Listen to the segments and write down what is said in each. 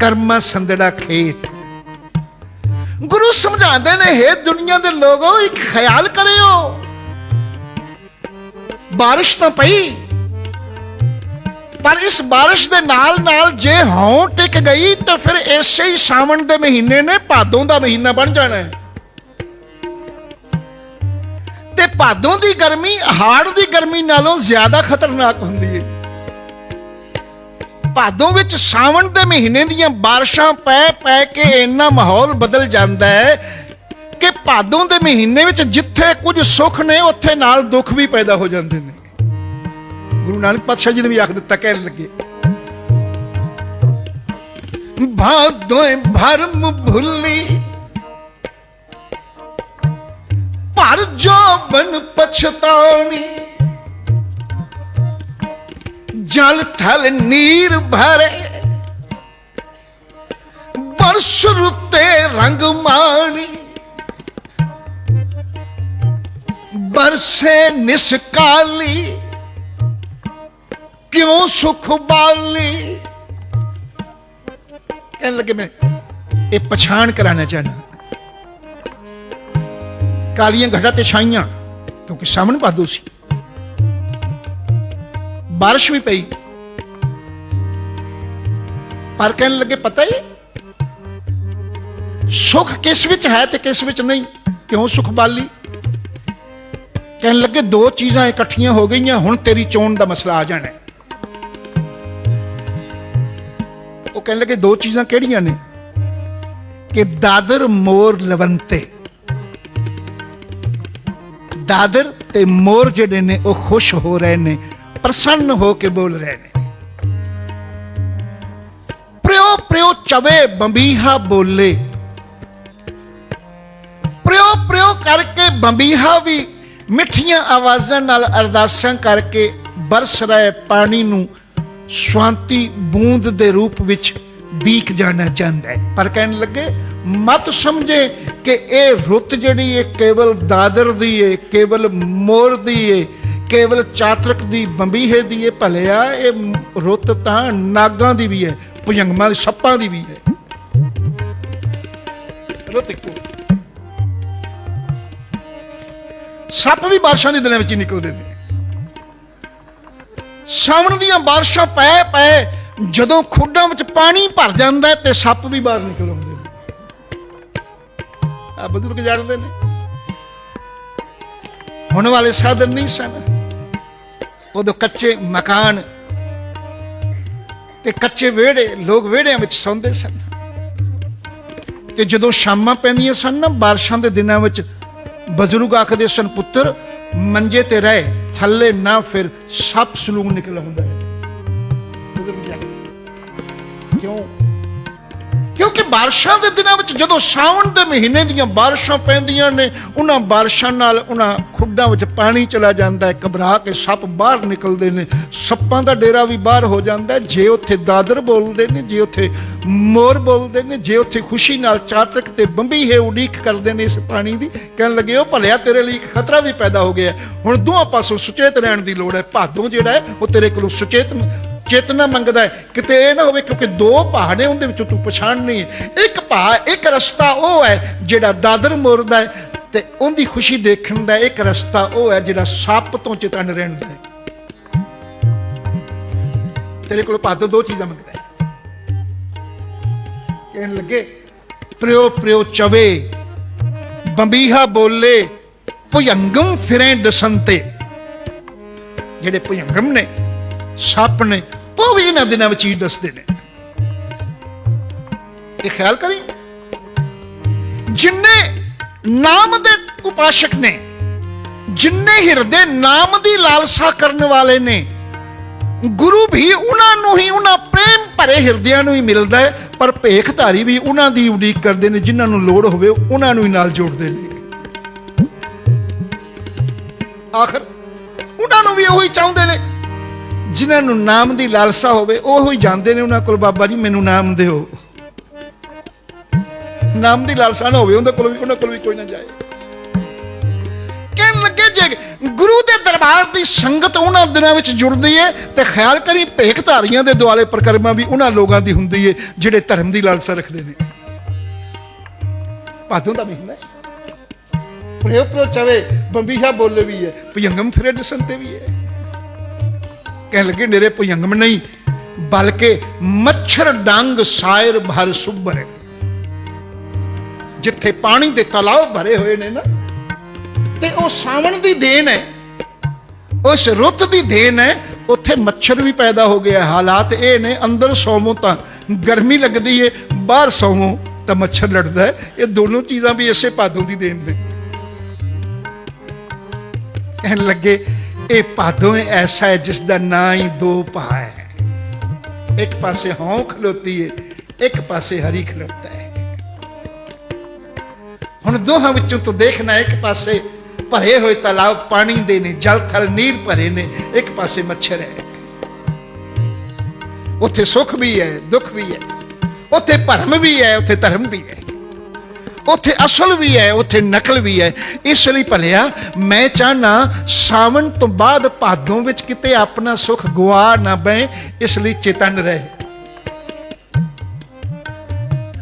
ਕਰਮਾ ਸੰਦੜਾ ਖੇਤ। ਗੁਰੂ ਸਮਝਾਉਂਦੇ ਨੇ, ਹੈ ਦੁਨੀਆ ਦੇ ਲੋਗੋ, ਇੱਕ ਖਿਆਲ ਕਰਿਓ। ਬਾਰਿਸ਼ ਤਾਂ ਪਈ, ਪਰ ਇਸ ਬਾਰਿਸ਼ ਦੇ ਨਾਲ ਨਾਲ ਜੇ ਹੌਂ ਟਿਕ ਗਈ, ਤਾਂ ਫਿਰ ਇਸੇ ਹੀ ਸਾਵਣ ਦੇ ਮਹੀਨੇ ਨੇ, ਭਾਦੋਂ ਦਾ ਮਹੀਨਾ ਬਣ ਜਾਣਾ ਹੈ। ਤੇ ਭਾਦੋਂ ਦੀ ਗਰਮੀ, ਹਾੜ ਦੀ ਗਰਮੀ ਨਾਲੋਂ ਜ਼ਿਆਦਾ ਖਤਰਨਾਕ ਹੁੰਦੀ ਭਾਦੋਂ ਵਿੱਚ ਸਾਵਣ ਦੇ ਮਹੀਨੇ ਦੀਆਂ ਬਾਰਿਸ਼ਾਂ ਪੈ ਪੈ ਕੇ ਇੰਨਾ ਮਾਹੌਲ ਬਦਲ ਜਾਂਦਾ ਹੈ ਕਿ ਭਾਦੋਂ ਦੇ ਮਹੀਨੇ ਵਿੱਚ ਜਿੱਥੇ ਕੁਝ ਸੁੱਖ ਨੇ, ਉੱਥੇ ਨਾਲ ਦੁੱਖ ਵੀ ਪੈਦਾ ਹੋ ਜਾਂਦੇ ਨੇ। ਗੁਰੂ ਨਾਨਕ ਪਾਤਸ਼ਾਹ ਜੀ ਨੇ ਵੀ ਆਖ ਦਿੱਤਾ, ਕਹਿਣ ਲੱਗੇ ਭਾਦੋਏ ਭਰਮ ਭੁੱਲੀ ਪਰ ਜੋਬਨ ਪਛਤਾਉਣੀ ਜਲ ਥਲ ਨੀਰ ਭਰੇ। ਬਰਸ ਰੁੱਤੇ ਰੰਗ ਮਾਣੀ। ਬਰਸੇ ਨਿਸਕਾਲੀ ਕਿਉਂ ਸੁਖ ਬਾਲੀ। ਕਹਿਣ ਲੱਗੇ ਮੈਂ, ਇਹ ਪਛਾਣ ਕਰਾਣਾ ਚਾਹਨਾ ਕਾਲੀਆਂ ਘਟਾ ਤੇ ਛਾਈਆਂ, ਕਿਉਂਕਿ ਸਾਵਣ ਭਾਦੋ ਸੀ। ਬਾਰਿਸ਼ ਵੀ ਪਈ। ਪਰ ਕਹਿਣ ਲੱਗੇ, ਪਤਾ ਹੀ ਸੁਖ ਕਿਸ ਵਿੱਚ ਹੈ ਤੇ ਕਿਸ ਵਿੱਚ ਨਹੀਂ? ਕਿਉਂ ਸੁਖ ਬਾਲੀ? ਕਹਿਣ ਲੱਗੇ, ਦੋ ਚੀਜ਼ਾਂ ਇਕੱਠੀਆਂ ਹੋ ਗਈਆਂ, ਹੁਣ ਤੇਰੀ ਚੋਣ ਦਾ ਮਸਲਾ ਆ ਜਾਣਾ ਉਹ ਕਹਿਣ ਲੱਗੇ, ਦੋ ਚੀਜ਼ਾਂ ਕਿਹੜੀਆਂ ਨੇ? ਕਿ ਦਾਦਰ, ਮੋਰ, ਲਵੰਤੇ। ਦਾਦਰ ਤੇ ਮੋਰ ਜਿਹੜੇ ਨੇ, ਉਹ ਖੁਸ਼ ਹੋ ਰਹੇ ਨੇ, ਪ੍ਰਸੰਨ ਹੋ ਕੇ ਬੋਲ ਰਹੇ ਨੇ। ਪ੍ਰਿਓ ਚਵੇ ਬੰਬੀਹਾ ਬੋਲੇ। ਪ੍ਰਿਓ ਪ੍ਰਿਓ ਕਰਕੇ ਬੰਬੀਹਾ ਵੀ ਮਿੱਠੀਆਂ ਆਵਾਜ਼ਾਂ ਨਾਲ ਅਰਦਾਸਾਂ ਕਰਕੇ ਬਰਸ ਰਹੇ ਪਾਣੀ ਨੂੰ ਸ਼ਾਂਤੀ ਬੂੰਦ ਦੇ ਰੂਪ ਵਿੱਚ ਬੀਕ ਜਾਣਾ ਚਾਹੁੰਦਾ ਹੈ। ਪਰ ਕਹਿਣ ਲੱਗੇ, ਮਤ ਸਮਝੇ ਕਿ ਇਹ ਰੁੱਤ ਜਿਹੜੀ ਹੈ, ਕੇਵਲ ਦਾਦਰ ਦੀ ਹੈ, ਕੇਵਲ ਮੋਰ ਦੀ ਹੈ, ਕੇਵਲ ਚਾਤਰਕ ਦੀ ਬੰਬੀਹੇ ਦੀ ਹੈ। ਭਲਿਆ ਇਹ ਰੁੱਤ ਤਾਂ ਨਾਗਾਂ ਦੀ ਵੀ ਹੈ। ਭੁਜੰਗਮਾਂ ਦੀ ਸੱਪਾਂ ਦੀ ਵੀ ਹੈ। ਰੁੱਤ ਇੱਕੋ ਸੱਪ ਵੀ ਬਾਰਿਸ਼ਾਂ ਦੇ ਦਿਨਾਂ ਵਿੱਚ ਹੀ ਨਿਕਲਦੇ ਨੇ। ਸਾਵਣ ਦੀਆਂ ਬਾਰਿਸ਼ਾਂ ਪੈ ਪੈ, ਜਦੋਂ ਖੁੱਡਾਂ ਵਿੱਚ ਪਾਣੀ ਭਰ ਜਾਂਦਾ ਤੇ ਸੱਪ ਵੀ ਬਾਹਰ ਨਿਕਲ ਆਉਂਦੇ ਨੇ। ਆ ਬਜ਼ੁਰਗ ਜਾਣਦੇ ਨੇ। ਹੁਣ ਵਾਲੇ ਸਾਧਨ ਨਹੀਂ ਸਨ। ਉਦੋਂ ਕੱਚੇ ਮਕਾਨ ਤੇ ਕੱਚੇ ਵਿਹੜੇ, ਲੋਕ ਵਿਹੜਿਆਂ ਵਿੱਚ ਸੌਂਦੇ ਸਨ। ਤੇ ਜਦੋਂ ਸ਼ਾਮਾਂ ਪੈਂਦੀਆਂ ਸਨ ਨਾ, ਬਾਰਿਸ਼ਾਂ ਦੇ ਦਿਨਾਂ ਵਿੱਚ ਬਜ਼ੁਰਗ ਆਖਦੇ ਸਨ, ਪੁੱਤਰ, ਮੰਜੇ ਤੇ ਰਹਿ, ਥੱਲੇ ਨਾ ਫਿਰ ਸੱਪ ਸਲੂਨ ਨਿਕਲ ਹੁੰਦਾ ਹੈ। ਕਿਉਂ? ਕਿਉਂਕਿ ਬਾਰਿਸ਼ਾਂ ਦੇ ਦਿਨਾਂ ਵਿੱਚ ਜਦੋਂ ਸਾਵਣ ਦੇ ਮਹੀਨੇ ਦੀਆਂ ਬਾਰਿਸ਼ਾਂ ਪੈਂਦੀਆਂ ਨੇ, ਉਹਨਾਂ ਬਾਰਿਸ਼ਾਂ ਨਾਲ ਉਹਨਾਂ ਖੁੱਡਾਂ ਵਿੱਚ ਪਾਣੀ ਚਲਾ ਜਾਂਦਾ ਹੈ, ਘਬਰਾ ਕੇ ਸੱਪ ਬਾਹਰ ਨਿਕਲਦੇ ਨੇ। ਸੱਪਾਂ ਦਾ ਡੇਰਾ ਵੀ ਬਾਹਰ ਹੋ ਜਾਂਦਾ ਜੇ ਉੱਥੇ ਦਾਦਰ ਬੋਲਦੇ ਨੇ, ਜੇ ਉੱਥੇ ਮੋਰ ਬੋਲਦੇ ਨੇ, ਜੇ ਉੱਥੇ ਖੁਸ਼ੀ ਨਾਲ ਚਾਤਕ ਤੇ ਬੰਬੀ ਹੈ ਉਡੀਕ ਕਰਦੇ ਨੇ ਇਸ ਪਾਣੀ ਦੀ, ਕਹਿਣ ਲੱਗੇ, ਉਹ ਭਲਿਆ ਤੇਰੇ ਲਈ ਇੱਕ ਖਤਰਾ ਵੀ ਪੈਦਾ ਹੋ ਗਿਆ ਹੁਣ ਦੋਹਾਂ ਪਾਸੋਂ ਸੁਚੇਤ ਰਹਿਣ ਦੀ ਲੋੜ ਹੈ। ਭਾਦੋਂ ਜਿਹੜਾ ਹੈ, ਉਹ ਤੇਰੇ ਕੋਲੋਂ ਸੁਚੇਤ ਚੇਤਨਾ ਮੰਗਦਾ ਹੈ। ਕਿਤੇ ਇਹ ਨਾ ਹੋਵੇ ਕਿਉਂਕਿ ਦੋ ਭਾਅ ਨੇ ਉਹਦੇ ਵਿੱਚੋਂ ਤੂੰ ਪਛਾਣ ਨਹੀਂ ਹੈ। ਇੱਕ ਭਾਅ ਇੱਕ ਰਸਤਾ ਉਹ ਹੈ ਜਿਹੜਾ ਦਾਦਰ ਮੋਰਦਾ ਹੈ ਤੇ ਉਹਦੀ ਖੁਸ਼ੀ ਦੇਖਣ ਦਾ ਇੱਕ ਰਸਤਾ ਉਹ ਹੈ ਜਿਹੜਾ ਸੱਪ ਤੋਂ ਚੇਤਨ ਰਹਿਣ ਦਾ ਹੈ। ਤੇਰੇ ਕੋਲ ਭਾਦੋਂ ਦੋ ਚੀਜ਼ਾਂ ਮੰਗਦਾ ਹੈ। ਕਹਿਣ ਲੱਗੇ, ਪ੍ਰਿਓ ਪ੍ਰਿਓ ਚਵੇ, ਬੰਬੀਹਾ ਬੋਲੇ, ਭੁਯੰਗਮ ਫਿਰੇ ਦਸੰਤੇ। ਜਿਹੜੇ ਭੁਯੰਗਮ ਨੇ, ਸੱਪ ਨੇ ਉਹ ਵੀ ਇਹਨਾਂ ਦਿਨਾਂ ਵਿੱਚ ਹੀ ਦੱਸਦੇ ਨੇ। ਇਹ ਖਿਆਲ ਕਰੀ। ਜਿੰਨੇ ਨਾਮ ਦੇ ਉਪਾਸ਼ਕ ਨੇ, ਜਿੰਨੇ ਹਿਰਦੇ ਨਾਮ ਦੀ ਲਾਲਸਾ ਕਰਨ ਵਾਲੇ ਨੇ, ਗੁਰੂ ਵੀ ਉਹਨਾਂ ਨੂੰ ਹੀ, ਉਹਨਾਂ ਪ੍ਰੇਮ ਭਰੇ ਹਿਰਦਿਆਂ ਨੂੰ ਹੀ ਮਿਲਦਾ ਹੈ, ਪਰ ਭੇਖਧਾਰੀ ਵੀ ਉਹਨਾਂ ਦੀ ਉਡੀਕ ਕਰਦੇ ਨੇ, ਜਿਨ੍ਹਾਂ ਨੂੰ ਲੋੜ ਹੋਵੇ ਉਹਨਾਂ ਨੂੰ ਹੀ ਨਾਲ ਜੋੜਦੇ ਨੇ। ਆਖਰ ਉਹਨਾਂ ਨੂੰ ਵੀ ਉਹੀ ਚਾਹੁੰਦੇ ਨੇ। ਜਿਨ੍ਹਾਂ ਨੂੰ ਨਾਮ ਦੀ ਲਾਲਸਾ ਹੋਵੇ, ਉਹ ਹੀ ਜਾਂਦੇ ਨੇ ਉਹਨਾਂ ਕੋਲ। ਬਾਬਾ ਜੀ, ਮੈਨੂੰ ਨਾਮ ਦਿਓ। ਨਾਮ ਦੀ ਲਾਲਸਾ ਨਾ ਹੋਵੇ ਉਹਨਾਂ ਕੋਲ ਵੀ, ਉਹਨਾਂ ਕੋਲ ਵੀ ਕੋਈ ਨਾ ਜਾਏ। ਕਹਿਣ ਲੱਗੇ, ਜੇ ਗੁਰੂ ਦੇ ਦਰਬਾਰ ਦੀ ਸੰਗਤ ਉਹਨਾਂ ਦਿਨਾਂ ਵਿੱਚ ਜੁੜਦੀ ਏ, ਤੇ ਖਿਆਲ ਕਰੀ ਭੇਖ ਧਾਰੀਆਂ ਦੇ ਦੁਆਲੇ ਪ੍ਰਕਰਮਾ ਵੀ ਉਹਨਾਂ ਲੋਕਾਂ ਦੀ ਹੁੰਦੀ ਏ, ਜਿਹੜੇ ਧਰਮ ਦੀ ਲਾਲਸਾ ਰੱਖਦੇ ਨੇ। ਭਾਦੋਂ ਦਾ ਮਹੀਨਾ ਹੈ ਪ੍ਰੇਉ ਪ੍ਰੋ ਚਵੇ ਬੰਬੀਹਾ ਬੋਲੇ ਵੀ ਹੈ ਭੁਜੰਗਮ ਫਿਰੇ ਦਸਨ ਵੀ ਵੀ ਹੈ ਕਹਿਣ ਲੱਗੇ, ਨੇਰੇ ਭੁਜੰਗਮ ਨਹੀਂ, ਬਲਕਿ ਮੱਛਰ ਡੰਗ ਸਾਇਰ ਭਰ ਸੁਭਰੇ ਜਿੱਥੇ ਪਾਣੀ ਦੇ ਤਲਾਬ ਭਰੇ ਹੋਏ ਨੇ ਨਾ, ਤੇ ਉਹ ਸਾਵਣ ਦੀ ਦੇਨ ਹੈ, ਉਸ ਰੁੱਤ ਦੀ ਦੇਨ ਹੈ, ਉੱਥੇ ਮੱਛਰ ਵੀ ਪੈਦਾ ਹੋ ਗਿਆ ਹਾਲਾਤ ਇਹ ਨੇ, ਅੰਦਰ ਸੌਵੋ ਤਾਂ ਗਰਮੀ ਲੱਗਦੀ ਏ, ਬਾਹਰ ਸੌਵੋ ਤਾਂ ਮੱਛਰ ਲੜਦਾ ਹੈ। ਇਹ ਦੋਨੋਂ ਚੀਜ਼ਾਂ ਵੀ ਇਸੇ ਭਾਦੋਂ ਦੀ ਦੇਣ ਨੇ। ਕਹਿਣ ਲੱਗੇ ਇਹ ਭਾਦੋਂ ਐਸਾ ਹੈ ਜਿਸ ਦਾ ਨਾਂ ਹੀ ਦੋ ਭਾ ਹੈ। ਇੱਕ ਪਾਸੇ ਹੌਂ ਖਲੋਤੀ ਹੈ ਇੱਕ ਪਾਸੇ ਹਰੀ ਖਲੋਤਾ ਹੈ। ਹੁਣ ਦੋਹਾਂ ਵਿੱਚੋਂ ਤੂੰ ਦੇਖਣਾ ਇੱਕ ਪਾਸੇ ਭਰੇ ਹੋਏ ਤਲਾਬ ਪਾਣੀ ਦੇ ਨੇ, ਜਲ ਥਲ ਨੀਰ ਭਰੇ ਨੇ, ਇੱਕ ਪਾਸੇ ਮੱਛਰ ਹੈ। ਉੱਥੇ ਸੁੱਖ ਵੀ ਹੈ, ਦੁੱਖ ਵੀ ਹੈ। ਉੱਥੇ ਭਰਮ ਵੀ ਹੈ, ਉੱਥੇ ਧਰਮ ਵੀ ਹੈ। ਉੱਥੇ ਅਸਲ ਵੀ ਹੈ, ਉੱਥੇ ਨਕਲ ਵੀ ਹੈ। ਇਸ ਲਈ ਭਲਿਆ, ਮੈਂ ਚਾਹਨਾ ਸਾਵਣ ਤੋਂ ਬਾਅਦ ਭਾਦੋਂ ਵਿੱਚ ਕਿਤੇ ਆਪਣਾ ਸੁਖ ਗਵਾ ਨਾ ਬਏ ਇਸ ਲਈ ਚੇਤਨ ਰਹੇ।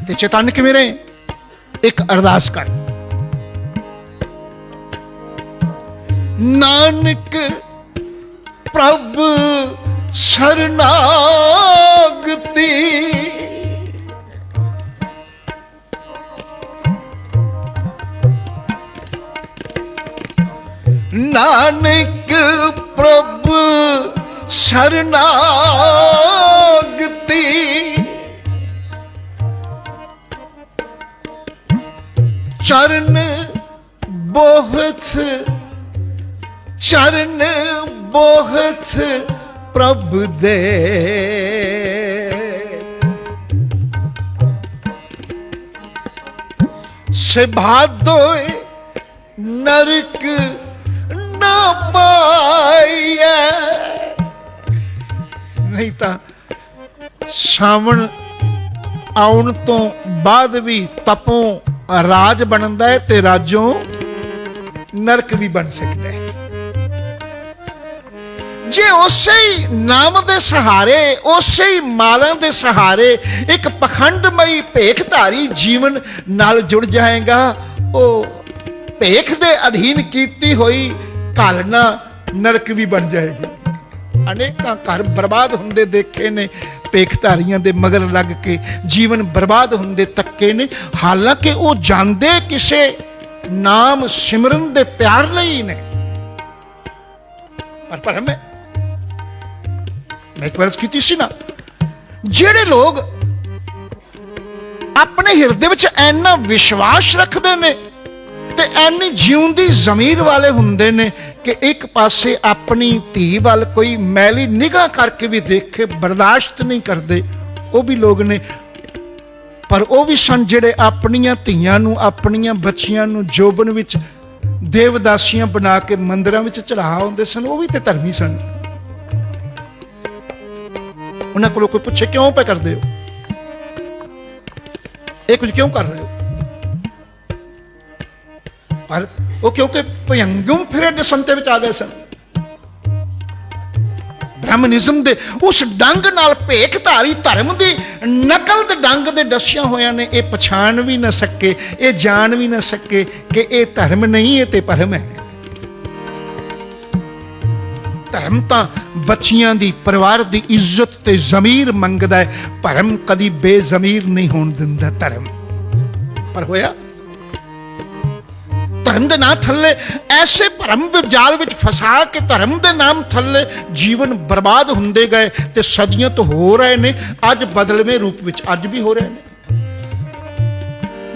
ਤੇ ਚੇਤਨ ਕਿਵੇਂ ਰਹੇ? ਇੱਕ ਅਰਦਾਸ ਕਰ। ਨਾਨਕ ਪ੍ਰਭ ਸਰਨਾਗਤੀ ਨਾਨਕ ਪ੍ਰਭ ਸਰਨਾਗਤੀ। ਚਰਨ ਬਹੁਤ ਚਰਨ ਬਹੁਤ ਪ੍ਰਭ ਦੇ। ਸਿਭਾਦੋਏ ਨਰਕ ਪਾਈਐ। ਨਹੀਂ ਤਾਂ ਸਾਵਣ ਆਉਣ ਤੋਂ ਬਾਅਦ ਵੀ ਤਪੋਂ ਰਾਜ ਬਣਦਾ ਹੈ ਤੇ ਰਾਜੋਂ ਨਰਕ ਵੀ ਬਣ ਸਕਦਾ ਹੈ। ਜੇ ਉਸੇ ਹੀ ਨਾਮ ਦੇ ਸਹਾਰੇ, ਉਸੇ ਹੀ ਮਾਲਾਂ ਦੇ ਸਹਾਰੇ ਇੱਕ ਪਖੰਡਮਈ ਭੇਖਧਾਰੀ ਜੀਵਨ ਨਾਲ ਜੁੜ ਜਾਏਗਾ, ਉਹ ਭੇਖ ਦੇ ਅਧੀਨ ਕੀਤੀ ਹੋਈ ਘਾਲਣਾ ਨਰਕ ਵੀ ਬਣ ਜਾਏਗੀ। ਅਨੇਕਾਂ ਘਰ ਬਰਬਾਦ ਹੁੰਦੇ ਦੇਖੇ ਨੇ, ਭੇਖਧਾਰੀਆਂ ਦੇ ਮਗਰ ਲੱਗ ਕੇ ਜੀਵਨ ਬਰਬਾਦ ਹੁੰਦੇ ਤੱਕੇ ਨੇ। ਹਾਲਾਂਕਿ ਉਹ ਜਾਂਦੇ ਕਿਸੇ ਨਾਮ ਸਿਮਰਨ ਦੇ ਪਿਆਰ ਲਈ ਨੇ। ਪਰ ਪਰ ਮੈਂ ਮੈਂ ਇੱਕ ਵਾਰ ਕੀਤੀ ਸੀ ਨਾ, ਜਿਹੜੇ ਲੋਕ ਆਪਣੇ ਹਿਰਦੇ ਵਿੱਚ ਐਨਾ ਵਿਸ਼ਵਾਸ ਰੱਖਦੇ ਨੇ ਤੇ ਐਨੀ ਜਿਉਂਦੀ ਜ਼ਮੀਰ ਵਾਲੇ ਹੁੰਦੇ ਨੇ ਕਿ ਇੱਕ ਪਾਸੇ ਆਪਣੀ ਧੀ ਵੱਲ ਕੋਈ ਮੈਲੀ ਨਿਗਾਹ ਕਰਕੇ ਵੀ ਦੇਖੇ ਬਰਦਾਸ਼ਤ ਨਹੀਂ ਕਰਦੇ, ਉਹ ਵੀ ਲੋਕ ਨੇ। ਪਰ ਉਹ ਵੀ ਸਨ ਜਿਹੜੇ ਆਪਣੀਆਂ ਧੀਆਂ ਨੂੰ, ਆਪਣੀਆਂ ਬੱਚੀਆਂ ਨੂੰ ਜੋਬਨ ਵਿੱਚ ਦੇਵਦਾਸੀਆਂ ਬਣਾ ਕੇ ਮੰਦਰਾਂ ਵਿੱਚ ਚੜਾ ਆਉਂਦੇ ਸਨ, ਉਹ ਵੀ ਤੇ ਧਰਮੀ ਸਨ। ਉਹਨਾਂ ਕੋਲੋਂ ਕੋਈ ਪੁੱਛੇ ਕਿਉਂ ਪੈ ਕਰਦੇ ਹੋ? ਇਹ ਕੁਝ ਕਿਉਂ ਕਰ ਰਹੇ ਹੋ? ਪਰ ਉਹ ਕਿਉਂਕਿ ਭਯੰਗਮ ਫਿਰੇ ਦੇ ਸੰਤੇ ਵਿੱਚ ਆ ਗਏ ਸਨ। ਬ੍ਰਾਹਮਣਿਜ਼ਮ ਦੇ ਉਸ ਡੰਗ ਨਾਲ ਭੇਖਧਾਰੀ ਧਰਮ ਦੀ ਨਕਲ ਦੇ ਡੰਗ ਦੇ ਡਸਿਆ ਹੋਇਆਂ ਨੇ, ਇਹ ਪਛਾਣ ਵੀ ਨਾ ਸਕੇ, ਇਹ ਜਾਣ ਵੀ ਨਾ ਸਕੇ ਕਿ ਇਹ ਧਰਮ ਨਹੀਂ, ਇਹ ਤੇ ਭਰਮ ਹੈ। ਧਰਮ ਤਾਂ ਬੱਚੀਆਂ ਦੀ ਪਰਿਵਾਰ ਦੀ ਇੱਜ਼ਤ ਤੇ ਜ਼ਮੀਰ ਮੰਗਦਾ ਹੈ, ਭਰਮ ਕਦੀ ਬੇਜ਼ਮੀਰ ਨਹੀਂ ਹੋਣ ਦਿੰਦਾ ਧਰਮ। ਪਰ ਹੋਇਆ ਧਰਮ ਦੇ ਨਾਂ ਥੱਲੇ, ਐਸੇ ਭਰਮ ਜਾਲ ਵਿੱਚ ਫਸਾ ਕੇ ਧਰਮ ਦੇ ਨਾਮ ਥੱਲੇ ਜੀਵਨ ਬਰਬਾਦ ਹੁੰਦੇ ਗਏ ਤੇ ਸਦੀਆਂ ਤੋਂ ਹੋ ਰਹੇ ਨੇ, ਅੱਜ ਬਦਲਵੇਂ ਰੂਪ ਵਿੱਚ ਅੱਜ ਵੀ ਹੋ ਰਹੇ ਨੇ।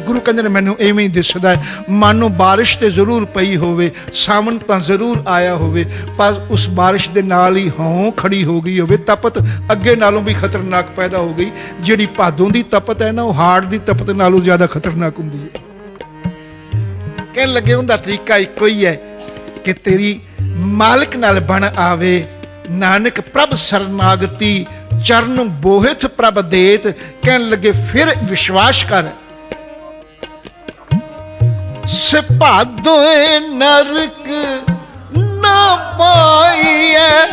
ਗੁਰੂ ਕਹਿੰਦੇ ਨੇ, ਮੈਨੂੰ ਐਵੇਂ ਹੀ ਦਿਸਦਾ ਮਾਨੋ ਬਾਰਿਸ਼ ਤੇ ਜ਼ਰੂਰ ਪਈ ਹੋਵੇ, ਸਾਵਣ ਤਾਂ ਜ਼ਰੂਰ ਆਇਆ ਹੋਵੇ, ਪਰ ਉਸ ਬਾਰਿਸ਼ ਦੇ ਨਾਲ ਹੀ ਹੋਂ ਖੜੀ ਹੋ ਗਈ ਹੋਵੇ, ਤਪਤ ਅੱਗੇ ਨਾਲੋਂ ਵੀ ਖਤਰਨਾਕ ਪੈਦਾ ਹੋ ਗਈ, ਜਿਹੜੀ ਭਾਦੋਂ ਦੀ ਤਪਤ ਹੈ ਨਾ, ਉਹ ਹਾੜ ਦੀ ਤਪਤ ਨਾਲੋਂ ਜ਼ਿਆਦਾ ਖਤਰਨਾਕ ਹੁੰਦੀ ਹੈ। ਕਹਿਣ ਲੱਗੇ, ਉਹਦਾ ਤਰੀਕਾ ਇੱਕੋ ਹੀ ਹੈ ਕਿ ਤੇਰੀ ਮਾਲਕ ਨਾਲ ਬਣ ਆਵੇ। ਨਾਨਕ ਪ੍ਰਭ ਸਰਨਾਗਤੀ, ਚਰਨ ਬੋਹਿਤ ਪ੍ਰਭ ਦੇਤ। ਕਹਿਣ ਲੱਗੇ, ਫਿਰ ਵਿਸ਼ਵਾਸ ਕਰ। ਸਿਪਾਦੋਏ ਨਰਕ ਨਾ ਪਾਈਐ।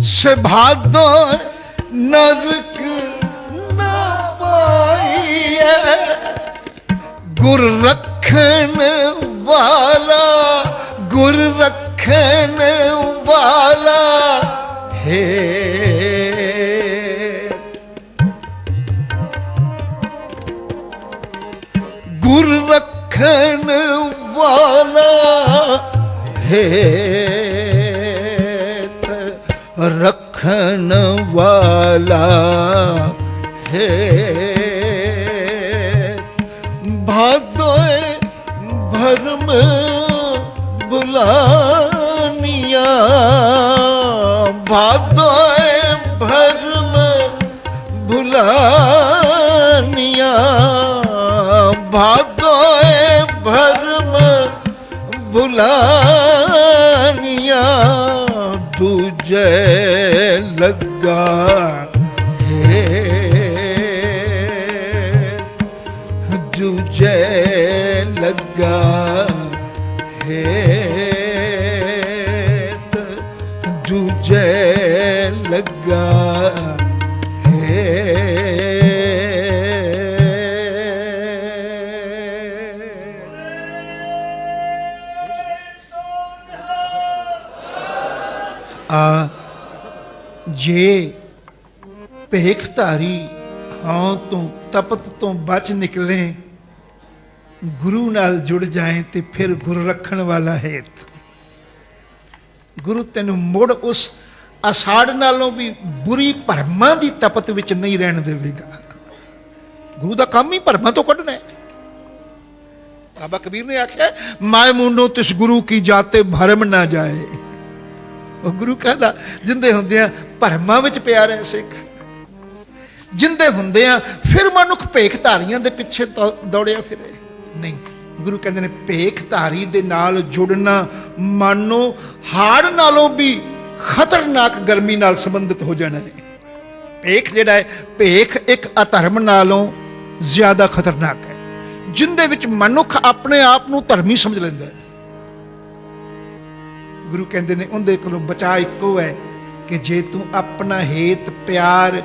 ਸਭਾਦੋ ਨਰਕ ਗੁਰ ਰੱਖਣ ਵਾਲਾ ਗੁਰ ਰੱਖਣ ਵਾਲਾ ਹੈ। ਗੁਰ ਰੱਖਣ ਵਾਲਾ ਹੈ। ਰੱਖਣ ਵਾਲਾ ਹੈ। ਭਾਦੋਏ ਭਰਮ ਭੁਲਾਨੀਆਂ ਦੂਜੇ ਲੱਗਾ ਆ ਜੇ ਭੇਖਧਾਰੀ ਹਾਂ ਤੂੰ ਤਪਤ ਤੋਂ ਬਚ ਨਿਕਲੇ, ਗੁਰੂ ਨਾਲ ਜੁੜ ਜਾਏ ਤੇ ਫਿਰ ਗੁਰ ਰੱਖਣ ਵਾਲਾ ਹੈ ਗੁਰੂ ਤੈਨੂੰ ਮੁੜ ਉਸ ਅਸਾੜ ਨਾਲੋਂ ਵੀ ਬੁਰੀ ਭਰਮਾਂ ਦੀ ਤਪਤ ਵਿੱਚ ਨਹੀਂ ਰਹਿਣ ਦੇਵੇਗਾ। ਗੁਰੂ ਦਾ ਕੰਮ ਹੀ ਭਰਮਾਂ ਤੋਂ ਕੱਢਣਾ ਹੈ। ਬਾਬਾ ਕਬੀਰ ਨੇ ਆਖਿਆ ਮਾਇ ਮੁੰਡੋ, ਤਿਸ ਗੁਰੂ ਕੀ ਜਾਤੇ ਭਰਮ ਨਾ ਜਾਏ। ਉਹ ਗੁਰੂ ਕਹਿੰਦਾ, ਜਿੰਦੇ ਹੁੰਦਿਆਂ ਭਰਮਾਂ ਵਿੱਚ ਪਿਆ ਰਹੇ ਸਿੱਖ। ਜਿੰਦੇ ਹੁੰਦਿਆਂ ਫਿਰ ਮਨੁੱਖ ਭੇਖ ਧਾਰੀਆਂ ਦੇ ਪਿੱਛੇ ਦੌ- ਦੌੜਿਆ ਫਿਰੇ। ਨਹੀਂ, ਗੁਰੂ ਕਹਿੰਦੇ ਨੇ ਭੇਖ ਧਾਰੀ ਦੇ ਨਾਲ ਜੁੜਨਾ ਮਾਨੋ ਹਾੜ ਨਾਲੋਂ ਵੀ ਖਤਰਨਾਕ ਗਰਮੀ ਨਾਲ ਸੰਬੰਧਿਤ ਹੋ ਜਾਣਾ ਹੈ। ਭੇਖ ਜਿਹੜਾ ਹੈ, ਭੇਖ ਇੱਕ ਅਧਰਮ ਨਾਲੋਂ ਜ਼ਿਆਦਾ ਖਤਰਨਾਕ ਹੈ। ਜਿੰਦੇ ਵਿੱਚ ਮਨੁੱਖ ਆਪਣੇ ਆਪ ਨੂੰ ਧਰਮੀ ਸਮਝ ਲੈਂਦਾ ਹੈ। ਗੁਰੂ ਕਹਿੰਦੇ ਨੇ, ਉਹਦੇ ਕੋਲੋਂ ਬਚਾ ਇੱਕੋ ਹੈ ਕਿ ਜੇ ਤੂੰ ਆਪਣਾ ਹੇਤ ਪਿਆਰ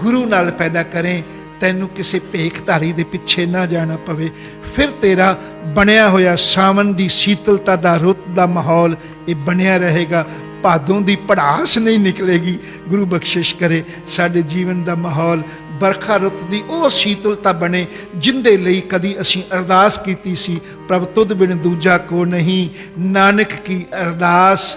ਗੁਰੂ ਨਾਲ ਪੈਦਾ ਕਰੇ, ਤੈਨੂੰ ਕਿਸੇ ਭੇਖਧਾਰੀ ਦੇ ਪਿੱਛੇ ਨਾ ਜਾਣਾ ਪਵੇ। ਫਿਰ ਤੇਰਾ ਬਣਿਆ ਹੋਇਆ ਸਾਵਨ ਦੀ ਸ਼ੀਤਲਤਾ ਦਾ, ਰੁੱਤ ਦਾ ਮਾਹੌਲ ਇਹ ਬਣਿਆ ਰਹੇਗਾ। ਭਾਦੋਂ ਦੀ ਪੜਾਸ ਨਹੀਂ ਨਿਕਲੇਗੀ, ਗੁਰੂ ਬਖਸ਼ਿਸ਼ ਕਰੇ। ਸਾਡੇ ਜੀਵਨ ਦਾ ਮਾਹੌਲ ਬਰਖਾ ਰੁੱਤ ਦੀ ਉਹ ਸ਼ੀਤਲਤਾ ਬਣੇ ਜਿੰਦੇ ਲਈ ਕਦੀ ਅਸੀਂ ਅਰਦਾਸ ਕੀਤੀ ਸੀ, ਪ੍ਰਭ, ਤੁਧ ਬਿਨ ਦੂਜਾ ਕੋ ਨਹੀਂ। ਨਾਨਕ ਕੀ ਅਰਦਾਸ